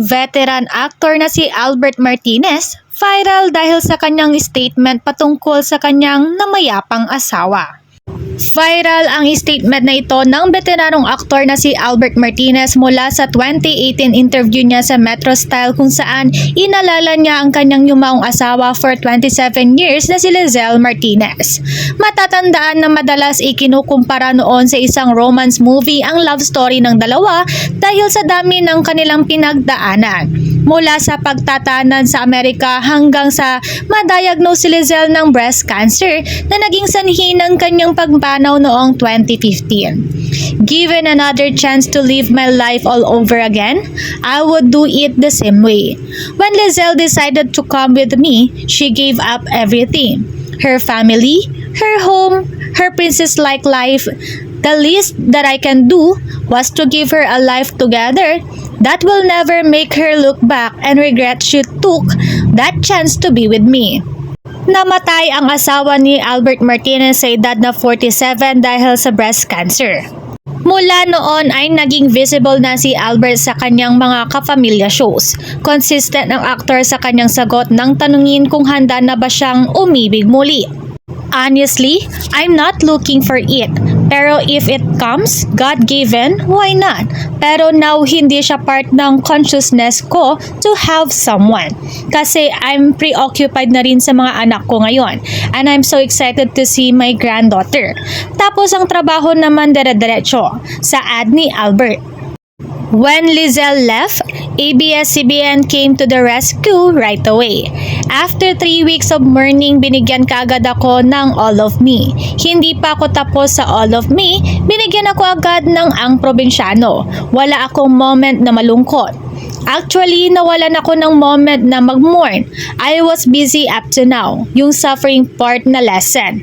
Veteran actor na si Albert Martinez, viral dahil sa kanyang statement patungkol sa kanyang namayapang asawa. Viral ang statement na ito ng veteranong aktor na si Albert Martinez mula sa 2018 interview niya sa Metro Style kung saan inalala niya ang kanyang yumaong asawa for 27 years na si Lizelle Martinez. Matatandaan na madalas ikinukumpara noon sa isang romance movie ang love story ng dalawa dahil sa dami ng kanilang pinagdaanan mula sa pagtatanan sa Amerika hanggang sa madiagnose si Lizelle ng breast cancer na naging sanhi ng kanyang pagpanaw noong 2015. Given another chance to live my life all over again, I would do it the same way. When Lizelle decided to come with me, she gave up everything. Her family, her home, her princess-like life, the least that I can do was to give her a life together that will never make her look back and regret she took that chance to be with me. Namatay ang asawa ni Albert Martinez sa edad na 47 dahil sa breast cancer. Mula noon ay naging visible na si Albert sa kanyang mga kapamilya shows. Consistent ang aktor sa kanyang sagot nang tanungin kung handa na ba siyang umibig muli. Honestly, I'm not looking for it. Pero if it comes, God-given, why not? Pero now hindi siya part ng consciousness ko to have someone. Kasi I'm preoccupied na rin sa mga anak ko ngayon. And I'm so excited to see my granddaughter. Tapos ang trabaho naman dire-diretso sa ad ni Albert. When Lizelle left, ABS-CBN came to the rescue right away. After three weeks of mourning, binigyan kaagad ako ng All of Me. Hindi pa ako tapos sa All of Me, binigyan ako agad ng Ang Probinsyano. Wala akong moment na malungkot. Actually, nawalan ako ng moment na mag-mourn. I was busy up to now, yung suffering part na lesson.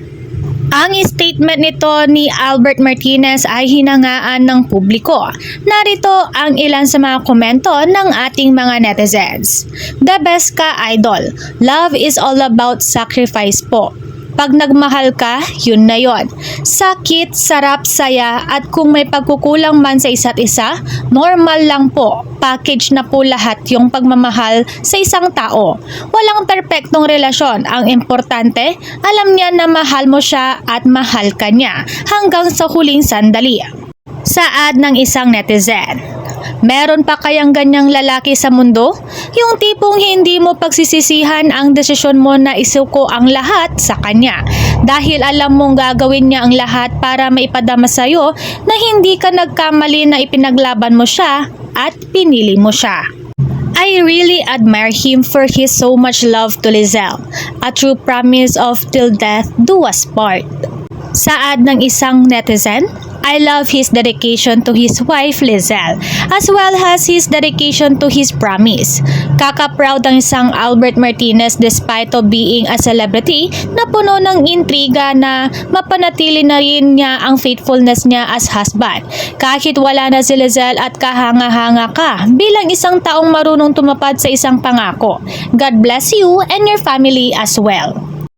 Ang statement nito ni Albert Martinez ay hinangaan ng publiko. Narito ang ilan sa mga komento ng ating mga netizens. The best ka, idol. Love is all about sacrifice po. Pag nagmahal ka, yun na yon. Sakit, sarap, saya, at kung may pagkukulang man sa isa't isa, normal lang po. Package na po lahat yung pagmamahal sa isang tao. Walang perpektong relasyon. Ang importante, alam niya na mahal mo siya at mahal ka niya hanggang sa huling sandali. Saad ng isang netizen. Meron pa kayang ganyang lalaki sa mundo? Yung tipong hindi mo pagsisisihan ang desisyon mo na isuko ang lahat sa kanya. Dahil alam mong gagawin niya ang lahat para maipadama sa'yo na hindi ka nagkamali na ipinaglaban mo siya at pinili mo siya. I really admire him for his so much love to Lizelle. A true promise of till death do us part. Saad ng isang netizen, I love his dedication to his wife Lizelle as well as his dedication to his promise. Kaka-proud ang isang Albert Martinez despite of being a celebrity na puno ng intriga na mapanatili na rin niya ang faithfulness niya as husband. Kahit wala na si Lizelle at kahanga-hanga ka bilang isang taong marunong tumapad sa isang pangako. God bless you and your family as well.